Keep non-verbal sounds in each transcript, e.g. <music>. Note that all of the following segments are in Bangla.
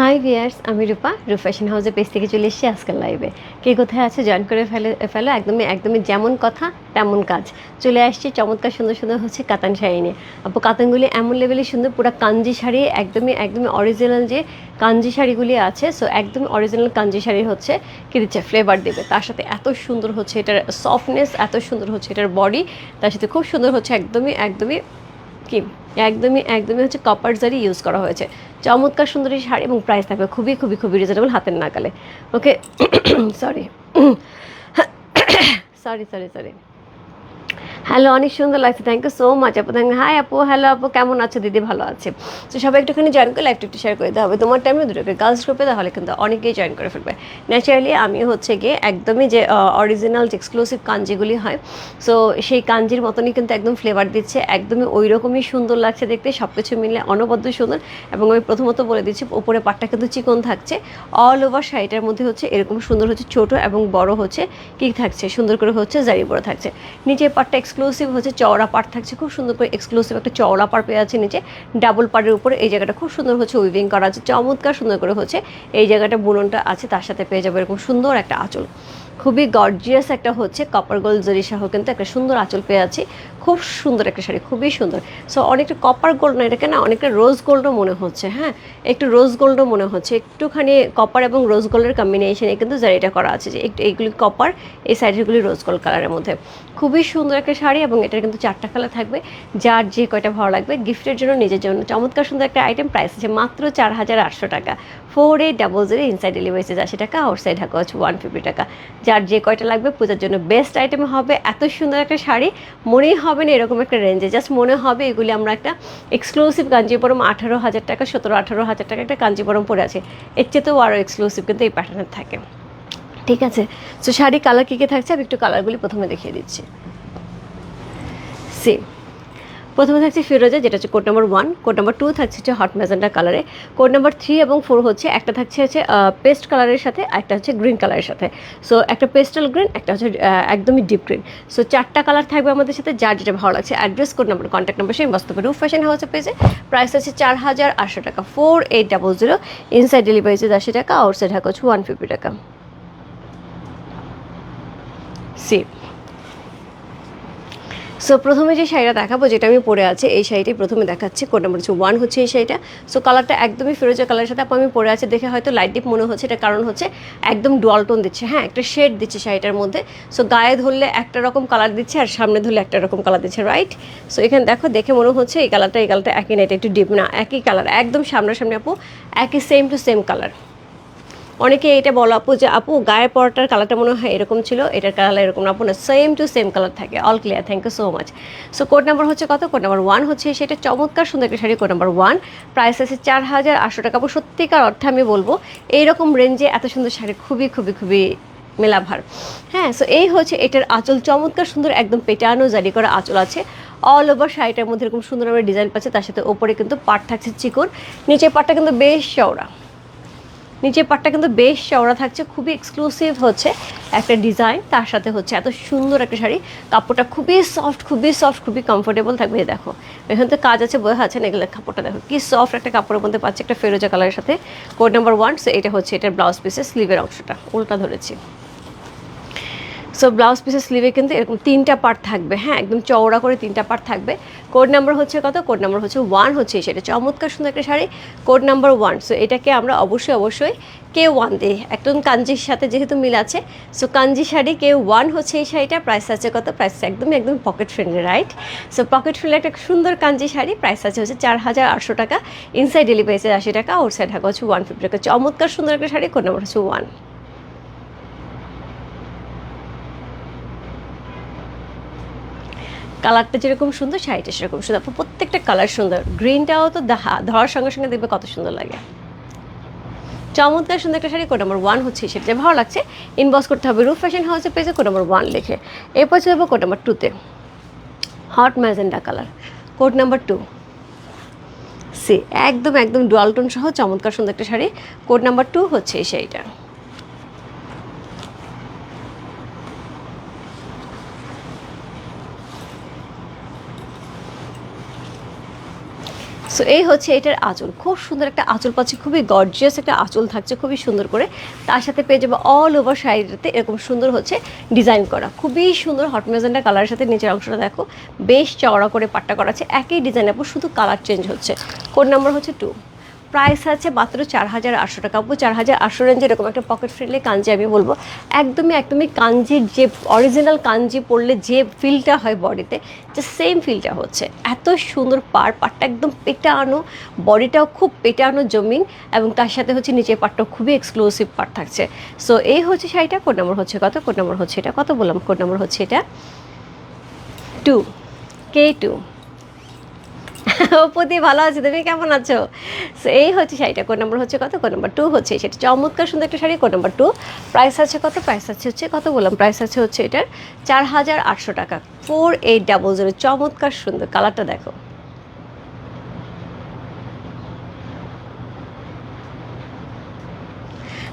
হাই ভিয়ার্স আমি রূপা। রূপ ফ্যাশন হাউসের পেজ থেকে চলে এসেছি আজকাল লাইভে কে কোথায় আছে জয়েন করে ফেলে, ফেলো। একদমই একদমই যেমন কথা, তেমন কাজ। চলে আসছে চমৎকার সুন্দর সুন্দর হচ্ছে কাতান শাড়ি নিয়ে। আপু, কাতানগুলি এমন লেভেলে সুন্দর, পুরো কাঞ্জি শাড়ি, একদমই একদমই অরিজিনাল যে কাঞ্জি শাড়িগুলি আছে সো একদমই অরিজিনাল কাঞ্জি শাড়ি হচ্ছে কি দিচ্ছে ফ্লেভার দেবে। তার সাথে এত সুন্দর হচ্ছে এটার সফটনেস এত সুন্দর হচ্ছে এটার বডি তার সাথে খুব সুন্দর হচ্ছে একদমই একদমই কি? একদমই একদমই হচ্ছে কপার জারি ইউজ করা হয়েছে। চমৎকার সুন্দরী শাড়ি এবং প্রাইস থাকবে খুবই খুবই খুবই রিজনেবল হাতের নাগালে। Okay sorry sorry sorry sorry hello, অনেক সুন্দর লাগছে। থ্যাংক ইউ সো মাচ আপু। থ্যাংক হাই আপু। হ্যালো আপু। কেমন আছো? দিদি ভালো আছে? তো সবাই একটুখানি জয়েন করে লাইভটা একটু শেয়ার করে দিতে হবে তোমার টাইমে দুটোকে। গার্লস গ্রুপে তাহলে কিন্তু অনেকেই জয়েন করে ফেলবে। ন্যাচারালি আমি হচ্ছে গিয়ে একদমই যে অরিজিনাল যে এক্সক্লুসিভ কাঞ্জিগুলি হয় সো সেই কাঞ্জির মতনই কিন্তু একদম ফ্লেভার দিচ্ছে। একদমই ওই রকমই সুন্দর লাগছে দেখতে। সব কিছু মিলে অনবদ্য সুন্দর। এবং আমি প্রথমত বলে দিচ্ছি, উপরে পাটটা কিন্তু চিকন থাকছে। অল ওভার শাড়িটার মধ্যে হচ্ছে এরকম সুন্দর হচ্ছে ছোট এবং বড় হচ্ছে কি থাকছে? সুন্দর করে হচ্ছে জারি বড় থাকছে। নিচের পাটটা এক্সক্লুসিভ হচ্ছে চওড়া পাট থাকছে, খুব সুন্দর করে এক্সক্লুসিভ একটা চওড়া পাট পেয়ে আছে নিচে। ডাবল পাটের উপরে এই জায়গাটা খুব সুন্দর হচ্ছে উইভিং করা আছে, চমৎকার সুন্দর করে হচ্ছে এই জায়গাটা বুননটা আছে, তার সাথে পেয়ে যাবে এরকম সুন্দর একটা আঁচল। খুবই গর্জিয়াস একটা হচ্ছে কপার গোল্ড জরি সহ কিন্তু একটা সুন্দর আঁচল পেয়ে আছি খুব সুন্দর একটা শাড়ি, খুবই সুন্দর। সো অনেকটা কপার গোল্ড না, এটাকে না অনেকটা রোজ গোল্ডও মনে হচ্ছে হ্যাঁ? একটু রোজ গোল্ডও মনে হচ্ছে, একটুখানি কপার এবং রোজ গোল্ডের কম্বিনেশনে কিন্তু জারিটা করা আছে যে একটু এইগুলি কপার এই সাইডেরগুলি রোজ গোল্ড কালারের মধ্যে। খুবই সুন্দর একটা শাড়ি এবং এটার কিন্তু চারটা কালার থাকবে, যার যে কয়টা ভালো লাগবে গিফটের জন্য, নিজের জন্য। চমৎকার সুন্দর একটা আইটেম প্রাইস আছে মাত্র চার হাজার আটশো টাকা। Four eight double zero inside delivery charge আশি টাকা আউটসাইড ঢাকা হচ্ছে ওয়ান ফিফটি টাকা। যার যে কয়টা লাগবে, পূজার জন্য বেস্ট আইটেম হবে, এত সুন্দর একটা শাড়ি, মনেই হবে না, এরকম একটা রেঞ্জে জাস্ট মনে হবে এগুলি আমরা একটা এক্সক্লুসিভ কাঞ্জিপুরম আঠারো হাজার টাকা, সতেরো আঠারো হাজার টাকা একটা কাঞ্জিপুরম পরে আছে। এর চেয়ে তো আরও এক্সক্লুসিভ কিন্তু এই প্যাটার্নের থাকে। ঠিক আছে? তো শাড়ি কালার কী কী থাকছে? আমি একটু কালারগুলি প্রথমে দেখিয়ে দিচ্ছি। সেম প্রথমে থাকছে ফিরোজা, যেটা হচ্ছে code number one code number two থাকছে হচ্ছে হট ম্যাজেন্ডা কালারে কোড নাম্বার থ্রি এবং ফোর হচ্ছে, একটা থাকছে হচ্ছে পেস্ট কালারের সাথে একটা হচ্ছে গ্রিন কালারের সাথে। সো একটা পেস্টাল গ্রিন একটা হচ্ছে একদমই ডিপ গ্রিন সো চারটা কালার থাকবে আমাদের সাথে, যার যেটা ভালো লাগছে address code number contact number সেই বাস্তবে রুফ ফ্যাশন হাউসে পেয়েছে। প্রাইস আছে চার হাজার আটশো টাকা four eight double zero inside delivery charge আশি টাকা আউটসাইড ঢাকা হচ্ছে ওয়ান ফিফটি টাকা। সি সো প্রথমে যে শাড়িটা দেখাবো, যেটা আমি পরে আছে, এই শাড়িটাই প্রথমে দেখাচ্ছি। কোড নাম্বার হচ্ছে ওয়ান হচ্ছে এই শাড়িটা। সো কালারটা একদমই ফিরোজা কালারের সাথে আমি পরে আছে, দেখে হয়তো লাইট ডিপ মনে হচ্ছে এটা কারণ হচ্ছে একদম ডুয়াল টোন দিচ্ছে। হ্যাঁ একটা শেড দিচ্ছে শাড়িটার মধ্যে। সো গায়ে ধরলে একটা রকম কালার দিচ্ছে, আর সামনে ধরলে একটা রকম কালার দিচ্ছে রাইট সো এখানে দেখো, দেখে মনে হচ্ছে এই কালারটা এই কালারটা একই না, এটা একটু ডিপ না, একই কালার একদম সামনাসামনি, আপু, একই সেম টু সেম কালার অনেকে এটা বলো আপু যে, আপু, গায়ের পরটার কালারটা মনে হয় এরকম ছিল, এটার কালার এরকম না। আপু, না সেম টু সেম কালার থাকে। All clear thank you so much so code number হচ্ছে কত? কোড নাম্বার ওয়ান হচ্ছে সেটা চমৎকার সুন্দর একটা sari code number one price আছে চার হাজার আটশো টাকা। আপু, সত্যিকার অর্থে আমি বলব, এইরকম রেঞ্জে এত সুন্দর শাড়ি খুবই খুবই খুবই মেলাভার। হ্যাঁ সো এই হচ্ছে এটার আঁচল। চমৎকার সুন্দর একদম পেটানো জারি করা আঁচল আছে। অল ওভার শাড়িটার মধ্যে এরকম সুন্দর আমরা ডিজাইন পাচ্ছে। তার সাথে ওপরে কিন্তু পাট থাকছে চিকন। নিচের পাটটা কিন্তু বেশ চওড়া। নিচের পাটটা কিন্তু বেশ চওড়া থাকছে, খুবই এক্সক্লুসিভ হচ্ছে একটা ডিজাইন তার সাথে হচ্ছে এত সুন্দর একটা শাড়ি। কাপড়টা খুবই সফট খুবই সফট খুবই কমফোর্টেবল থাকবে দেখো। এখানে তো কাজ আছে বোঝা আছে এগুলো কাপড়টা দেখো, কি সফট একটা কাপড়ের মধ্যে পাচ্ছে একটা ফেরোজা কালারের সাথে। কোড নাম্বার ওয়ান সো এটা হচ্ছে এটার ব্লাউজ পিসের স্লিভের অংশটা, উল্টা ধরেছি। সো ব্লাউজ পিসের স্লিভে কিন্তু এরকম তিনটা পার্ট থাকবে। হ্যাঁ একদম চওড়া করে তিনটা পার্ট থাকবে। কোড নাম্বার হচ্ছে কত? কোড নাম্বার হচ্ছে ওয়ান হচ্ছে সেটা। চমৎকার, সুন্দর একটা sari. Code number one so এটাকে আমরা অবশ্যই অবশ্যই কে ওয়ান দিই একদম কাঞ্জির সাথে যেহেতু মিল আছে সো কাঞ্জি শাড়ি কে ওয়ান হচ্ছে এই শাড়িটা। প্রাইস আছে কত? প্রাইস একদমই একদম pocket friendly right so pocket friendly একটা সুন্দর কাঞ্জি শাড়ি। প্রাইস আছে হচ্ছে চার হাজার আটশো টাকা। ইনসাইড ডেলিভারি আছে আশি টাকা আউটসাইড ঢাকা হচ্ছে ওয়ান ফিফটি টাকা। চমৎকার, সুন্দর একটা শাড়ি। কোড নাম্বার হচ্ছে ওয়ান কালারটা যেরকম সুন্দর, শাড়িটা সেরকম সুন্দর। প্রত্যেকটা কালার সুন্দর। গ্রিনটাও তো দেখা ধরার সঙ্গে সঙ্গে দেখবে কত সুন্দর লাগে। চমৎকার সুন্দর একটা শাড়ি কোড নাম্বার ওয়ান হচ্ছে সেটা ভালো লাগছে? ইনবক্স করতে হবে রুফ ফ্যাশন হাউসে পেয়েছে কোড নাম্বার ওয়ান লিখে। এরপর চলে যাব কোড নাম্বার টুতে hot magenta colour code number two সে একদম একদম ডুয়ালটন সহ চমৎকার সুন্দর একটা শাড়ি। কোড নাম্বার টু হচ্ছে এই শাড়িটা। সো এই হচ্ছে এটার আঁচল। খুব সুন্দর একটা আঁচল পাচ্ছি, খুবই গর্জিয়াস একটা আঁচল থাকছে, খুবই সুন্দর করে। তার সাথে পেয়ে যাব অল ওভার শাড়িটাতে এরকম সুন্দর হচ্ছে ডিজাইন করা। খুবই সুন্দর হট মেজেন্ডা কালারের সাথে নিচের অংশটা দেখো, বেশ চওড়া করে পাট্টা করা আছে। একই ডিজাইন আপু শুধু কালার চেঞ্জ হচ্ছে। কোড নাম্বার হচ্ছে টু প্রাইস আছে মাত্র চার হাজার আটশো টাকা। আপু চার হাজার আটশো রেঞ্জে এরকম একটা পকেট ফ্রেন্ডলি কাঞ্জি আমি বলব। একদমই একদমই কাঞ্জির যে অরিজিনাল কাঞ্জি পরলে যে ফিলটা হয় বডিতে, যে সেম ফিলটা হচ্ছে। এত সুন্দর পার পাটটা একদম পেটানো, বডিটাও খুব পেটানো জমিন এবং তার সাথে হচ্ছে নিচের পাটটাও খুবই এক্সক্লুসিভ পার্ট থাকছে। সো এই হচ্ছে শাড়িটা কোন নম্বর হচ্ছে কত? কোন নম্বর হচ্ছে এটা কত বললাম? কোন নম্বর হচ্ছে এটা? টু কে টু অপতি ভালো আছি? তুমি কেমন আছো? সো এই হচ্ছে শাড়িটা। কোন নম্বর হচ্ছে কত? কোন নাম্বার টু হচ্ছে সেটা চমৎকার সুন্দর একটা শাড়ি। কোন নম্বর টু। প্রাইস আছে কত? প্রাইস আছে হচ্ছে কত বললাম? প্রাইস আছে হচ্ছে এটার চার হাজার আটশো টাকা। ফোর এইট ডাবল জিরো চমৎকার সুন্দর। কালারটা দেখো।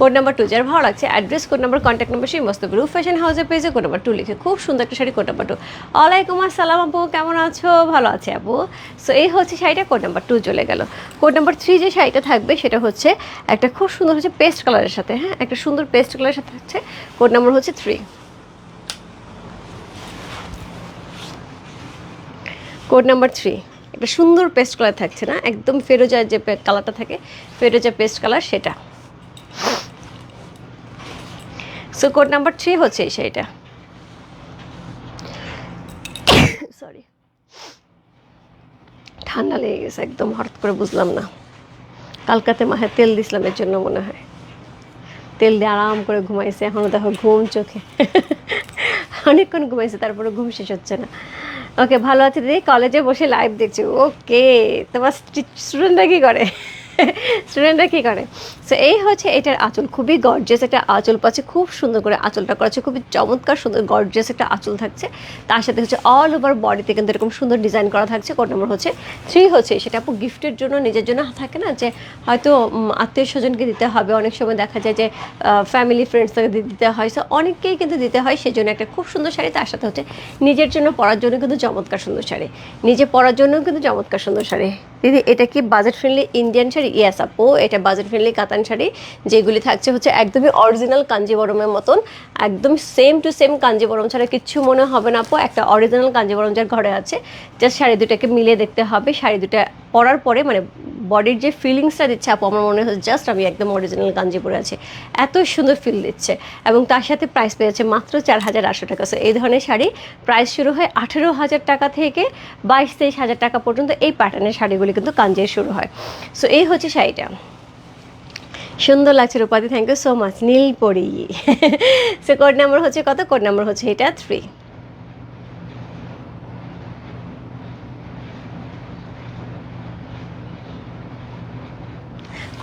কোড নাম্বার টু যার ভালো লাগছে address code number contact number, সেই মস্ত গ্রুপ ফ্যাশন হাউসের পেজে কোড নাম্বার টু লিখে। খুব সুন্দর একটা শাড়ি, কোড নাম্বার টু ওয়ালাইকুম আসসালাম আপু, কেমন আছো? ভালো আছে আপু। সো এই হচ্ছে শাড়িটা, কোড নাম্বার টু চলে গেল। কোড নাম্বার থ্রি যে শাড়িটা থাকবে, সেটা হচ্ছে একটা খুব সুন্দর হচ্ছে পেস্ট কালারের সাথে হ্যাঁ? একটা সুন্দর পেস্ট কালারের সাথে হচ্ছে কোড নাম্বার হচ্ছে থ্রি কোড নাম্বার থ্রি একটা সুন্দর পেস্ট কালার থাকছে না? একদম ফেরোজার যে কালারটা থাকে, ফেরোজা পেস্ট কালার সেটা। সো কোড নাম্বার থ্রি হচ্ছে এই সরি ঠান্ডা লেগে গেছে একদম, হঠাৎ করে বুঝলাম না। কালকাতে মাহে তেল দিছিলাম, এর জন্য মনে হয়। তেল দিয়ে আরাম করে ঘুমাইছে এখনও দেখো ঘুম চোখে। অনেকক্ষণ ঘুমাইছে, তারপরে ঘুম শেষ হচ্ছে না। ওকে ভালো আছে দিদি কলেজে বসে লাইভ দেখছি। ওকে তোমার স্টুডেন্টরা কী করে? <laughs> স্টুডেন্টরা কী করে? সো এই হচ্ছে এটার আঁচল। খুবই গর্জিয়াস একটা আঁচল পাচ্ছে। খুব সুন্দর করে আঁচলটা করা আছে। খুবই চমৎকার সুন্দর গর্জিয়াস একটা আঁচল থাকছে। তার সাথে হচ্ছে অল ওভার বডিতে কিন্তু এরকম সুন্দর ডিজাইন করা থাকছে। কোড নম্বর হচ্ছে থ্রি হচ্ছে। সেটা আপু গিফটের জন্য, নিজের জন্য থাকে না যে হয়তো আত্মীয় স্বজনকে দিতে হবে। অনেক সময় দেখা যায় যে ফ্যামিলি ফ্রেন্ডসকে দিতে হয়। সো অনেককেই কিন্তু দিতে হয় সেই জন্য একটা খুব সুন্দর শাড়ি। তার সাথে হচ্ছে নিজের জন্য পরার জন্য কিন্তু চমৎকার সুন্দর শাড়ি। নিজে পরার জন্য কিন্তু চমৎকার সুন্দর শাড়ি। দিদি, এটা কি budget friendly Indian sari? Yes আপু, এটা বাজেট ফ্রেন্ডলি কাতান শাড়ি যেগুলি থাকছে হচ্ছে একদমই অরিজিনাল কাঞ্জিবরমের মতন একদম সেম টু সেম কাঞ্জিবরম ছাড়া কিচ্ছু মনে হবে না আপু, একটা অরিজিনাল কাঞ্জিবরম যার ঘরে আছে জাস্ট শাড়ি দুটাকে মিলে দেখতে হবে, শাড়ি দুটা পরার পরে মানে বডির যে ফিলিংসটা দিচ্ছে আপু, আমার মনে হচ্ছে জাস্ট আমি একদম অরিজিনাল কাঞ্জি পরে আছি। এত সুন্দর ফিল দিচ্ছে এবং তার সাথে প্রাইস পেয়েছে মাত্র চার হাজার আটশো টাকা। সো এই ধরনের শাড়ি প্রাইস শুরু হয় আঠেরো হাজার টাকা থেকে বাইশ তেইশ হাজার টাকা পর্যন্ত এই প্যাটার্নের শাড়িগুলি কিন্তু কাঞ্জির শুরু হয়। সো এই হচ্ছে শাড়িটা। সুন্দর লাগছে রূপাদি থ্যাংক ইউ সো মাচ নীল পড়ি সে কোড নাম্বার হচ্ছে কত? কোড নাম্বার হচ্ছে এটা থ্রি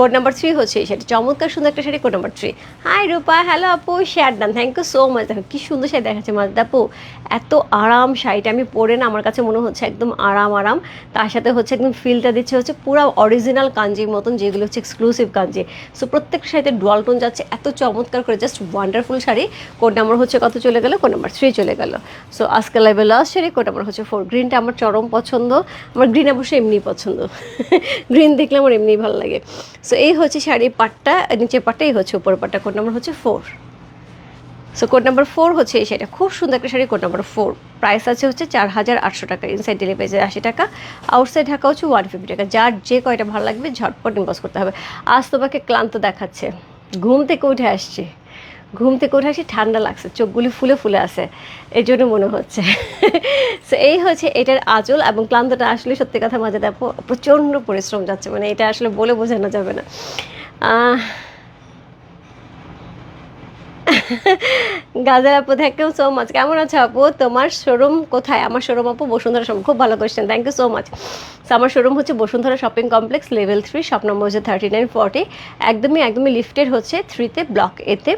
কোড নাম্বার থ্রি হচ্ছে এই শাড়ি চমৎকার সুন্দর একটা sari, code number three hi Rupa. Hello আপু। Share done thank you so much দেখো, কি সুন্দর শাড়ি দেখাচ্ছে মাজদা আপু। এত আরাম শাড়িটা। আমি পরে না, আমার কাছে মনে হচ্ছে একদম আরাম আরাম। তার সাথে হচ্ছে একদম ফিলটা দিচ্ছে হচ্ছে পুরো অরিজিনাল কাঞ্জির মতন, যেগুলো হচ্ছে এক্সক্লুসিভ কাঞ্জি। সো প্রত্যেক শাড়িতে ডুয়াল টোন যাচ্ছে। এত চমৎকার করে just wonderful sari. Code number হচ্ছে কত চলে গেল? কোড নাম্বার থ্রি চলে গেল। সো আজকে লাইভে লাস্ট শাড়ি, কোড নাম্বার হচ্ছে ফোর গ্রিনটা আমার চরম পছন্দ। আমার গ্রিন অবশ্যই এমনি পছন্দ। <laughs> গ্রিন দেখলে আমার এমনি ভালো লাগে। সো এই হচ্ছে শাড়ির পাটটা, নিচের পাটটা, এই হচ্ছে উপর পাটটা। কোড নাম্বার হচ্ছে four so code number four হচ্ছে এই শাড়িটা। খুব সুন্দর একটা sari code number four price আছে হচ্ছে চার হাজার আটশো টাকা ইনসাইড ডেলিভারি আশি টাকা। আউটসাইড ঢাকা হচ্ছে ওয়ান ফিফটি টাকা। যার যে কয়টা ভালো লাগবে, ঝটপট ইনভেস্ট করতে হবে। আজ তোমাকে ক্লান্ত দেখাচ্ছে। ঘুম থেকে উঠে আসছি। ঘুম থেকে উঠে আসি, ঠান্ডা লাগছে, চোখগুলি ফুলে ফুলে আছে এই জন্য মনে হচ্ছে। সো এই হচ্ছে এটার আঁচল এবং ক্লান্তটা আসলে সত্যি কথা মাঝে দেখো, প্রচণ্ড পরিশ্রম যাচ্ছে মানে এটা আসলে বলে বোঝানো যাবে না। গাজার আপু থ্যাংক ইউ সো মাচ কেমন আছো আপু? তোমার শোরুম কোথায়? আমার শোরুম আপু বসুন্ধরা শোরুম খুব ভালো question thank you so much আমার শোরুম হচ্ছে Bashundhara shopping complex, level three, shop number হচ্ছে থার্টি নাইন ফর্টি একদমই একদমই লিফটের হচ্ছে থ্রিতে ব্লক এতে।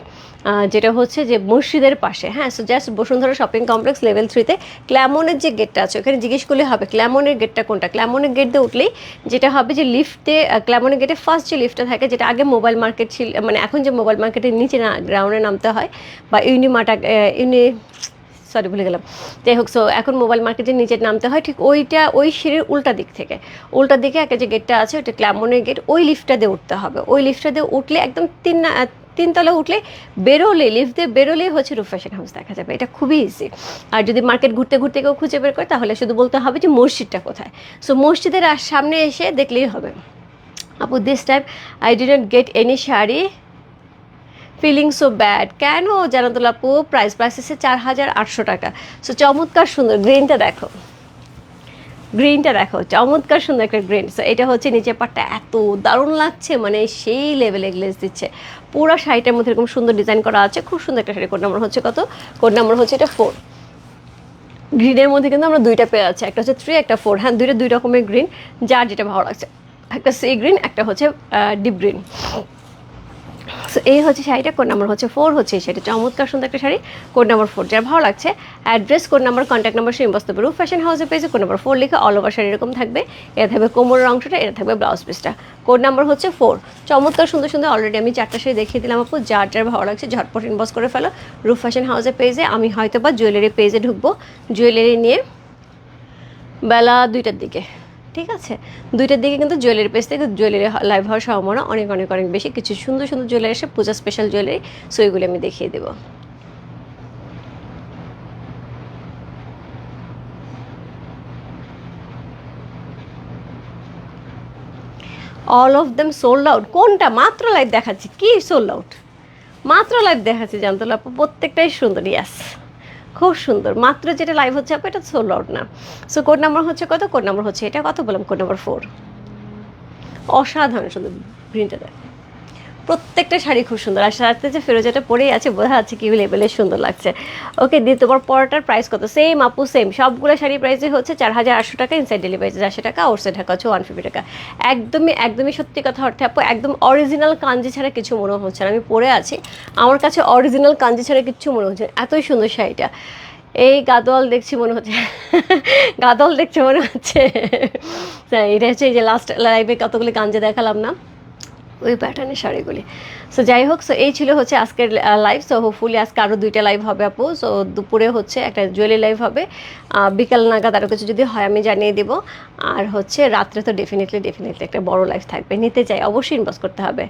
যেটা হচ্ছে যে মসজিদের পাশে। হ্যাঁ so just Bashundhara shopping complex, level থ্রিতে ক্ল্যামনের যে গেটটা আছে, ওখানে জিজ্ঞেস করলে হবে ক্ল্যামনের গেটটা কোনটা? ক্ল্যামনের গেট দিয়ে উঠলেই যেটা হবে যে লিফটে ক্ল্যামনের গেটে ফার্স্ট যে লিফটটা থাকে, যেটা আগে মোবাইল মার্কেট ছিল মানে এখন যে মোবাইল মার্কেটের নিচে না গ্রাউন্ডে নামতে হয়, বা ইউনিমার্ট ইউনি সরি ভুলে গেলাম। যাই হোক সো এখন মোবাইল মার্কেটের নিচে নামতে হয়, ঠিক ওইটা, ওই সিঁড়ির উল্টা দিক থেকে। উল্টা দিকে একটা যে গেটটা আছে ওটা ক্ল্যামনের গেট ওই লিফটটা দিয়ে উঠতে হবে। ওই লিফটটা দিয়ে উঠলে একদম তিন তিনতলা উঠলে বেরোলে লিফট দিয়ে বেরোলেই হচ্ছে রূপ ফ্যাশন হাউস দেখা যাবে। এটা খুবই ইজি আর যদি মার্কেট ঘুরতে ঘুরতে কেউ খুঁজে বের করে, তাহলে শুধু বলতে হবে যে মসজিদটা কোথায়। সো মসজিদের সামনে এসে দেখলেই হবে। আপু this time I didn't get any sari feeling so bad কেন? জানাতুল আপু প্রাইস প্রাইস এসে চার হাজার আটশো টাকা। সো চমৎকার সুন্দর গ্রিনটা দেখো। গ্রিনটা দেখো, চমৎকার সুন্দর একটা গ্রিন সো এটা হচ্ছে নিচের পাটটা এত দারুণ লাগছে মানে সেই লেভেলে গ্লেজ দিচ্ছে। পুরো শাড়িটার মধ্যে এরকম সুন্দর ডিজাইন করা আছে, খুব সুন্দর একটা শাড়ি। কোড নাম্বার হচ্ছে কত? কোড নাম্বার হচ্ছে এটা ফোর গ্রিনের মধ্যে কিন্তু আমরা দুইটা পেয়ে আছি, একটা হচ্ছে থ্রি একটা ফোর হ্যাঁ দুইটা দুই রকমের গ্রিন যার যেটা ভালো লাগছে। একটা সি গ্রিন একটা হচ্ছে ডিপ গ্রিন সো এই হচ্ছে শাড়িটা কোড নাম্বার হচ্ছে ফোর হচ্ছে শাড়িটা। চমৎকার সুন্দর একটা শাড়ি কোড নাম্বার ফোর যার ভালো লাগছে address code number contact number সেই বস্তু রূপ ফ্যাশন হাউসে পেয়েছে। কোড নাম্বার ফোর লিখে অল ওভার শাড়ি এরকম থাকবে। এটা থাকবে কোমরের অংশটা, এটা থাকবে ব্লাউজ পিসটা কোড নাম্বার হচ্ছে ফোর চমৎকার সুন্দর সুন্দর অলরেডি আমি চারটা শাড়ি দেখিয়ে দিলাম আপু। যার যার ভালো লাগছে, ঝটপট ইনবক্স করে ফেলো। রূপ ফ্যাশন হাউসের পেজে আমি হয়তো বা জুয়েলারি পেজে ঢুকবো। জুয়েলারি নিয়ে বেলা দুইটার দিকে। ঠিক আছে? দুইটার দিকে কিন্তু জুয়েলারি পেজ থেকে জুয়েলারি লাইভ হওয়ার সম্ভাবনা অনেক অনেক অনেক বেশি। কিছু সুন্দর সুন্দর জুয়েলারি এসে পূজা স্পেশাল জুয়েলারি সো এগুলো আমি দেখিয়ে দেবো। All of them sold out কোনটা? মাত্র লাইভ দেখাচ্ছি। কি সোল্ড আউট মাত্র লাইভ দেখাচ্ছি, জানতো প্রত্যেকটাই সুন্দর ইয়াস খুব সুন্দর। মাত্র যেটা লাইভ হচ্ছে আপু, এটা সোল না। সো কোড নাম্বার হচ্ছে কত? কোড নাম্বার হচ্ছে এটা কত বললাম? কোড নাম্বার ফোর অসাধারণ সুন্দর গ্রিনটা দেখ। প্রত্যেকটা শাড়ি খুব সুন্দর। আর সাথে যে ফেরোজাটা পরেই আছে বোঝা যাচ্ছে কি লেভেলের সুন্দর লাগছে। ওকে দিয়ে তোমার পরোটার প্রাইস কত? সেম আপু সেম সবগুলো শাড়ির প্রাইসে হচ্ছে চার হাজার আটশো টাকা ইনসাইড ডেলিভারি চারশো টাকা ওরসে ঢাকা হচ্ছে ওয়ান ফিফটি টাকা। একদমই একদমই সত্যি কথা অর্থে আপু একদম অরিজিনাল কাঞ্জি ছাড়া কিছু মনে হচ্ছে না। আমি পরে আছি। আমার কাছে অরিজিনাল কাঞ্জি ছাড়া কিছু মনে হচ্ছে না। এতই সুন্দর শাড়িটা। এই গাদল দেখছি মনে হচ্ছে। <laughs> গাদল দেখছি মনে হচ্ছে। <laughs> হ্যাঁ, এটা হচ্ছে এই যে লাস্ট লাইভে কতগুলি কাঞ্জে দেখালাম না? ওই প্যাটার্নের শাড়িগুলি। সো যাই হোক সো এই ছিল হচ্ছে আজকের লাইভ সো হোপফুলি আজকে আরও দুইটা লাইভ হবে আপু। সো দুপুরে হচ্ছে একটা জুয়েলারি লাইভ হবে। বিকাল নাগাদ আরও কিছু যদি হয় আমি জানিয়ে দেবো। আর হচ্ছে রাত্রে তো ডেফিনেটলি ডেফিনেটলি একটা বড় লাইভ থাকবে। নিতে চাই, অবশ্যই ইনভেস্ট করতে হবে।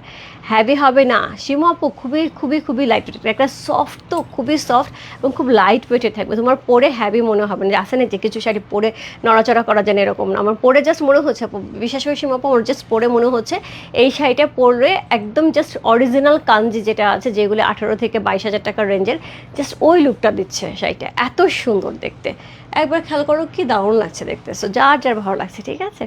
হ্যাভি হবে না। সীমা আপু, খুবই খুবই খুবই লাইট ওয়েটেড একটা সফট তো, খুবই সফট এবং খুব লাইট ওয়েটেড থাকবে। তোমার পরে হ্যাভি মনে হবে না। আসে না যে কিছু শাড়ি পরে নড়াচড়া করা যায় এরকম না। আমার পরে জাস্ট মনে হচ্ছে আপু বিশেষ করে সীমা আপু, আমার জাস্ট পরে মনে হচ্ছে এই শাড়িটা পরলে একদম জাস্ট অরিজিনাল কাঞ্জি যেটা আছে, যেগুলো আঠারো থেকে বাইশ হাজার টাকার রেঞ্জের জাস্ট ওই লুকটা দিচ্ছে শাড়িটা। এত সুন্দর দেখতে। একবার খেয়াল করো কি দারুণ লাগছে দেখতে। সো যার যার ভালো লাগছে, ঠিক আছে?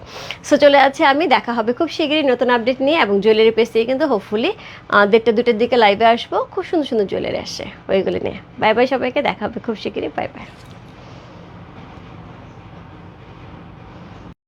সো চলে আছে আমি। দেখা হবে খুব শীঘ্রই নতুন আপডেট নিয়ে এবং জুয়েলারি পেজ থেকে কিন্তু হোপফুলি দেড়টা দুটোর দিকে লাইভে আসব। খুব সুন্দর সুন্দর জুয়েলারি আসছে ওইগুলো নিয়ে। বাই বাই সবাইকে। দেখা হবে খুব শীঘ্রই বাই বাই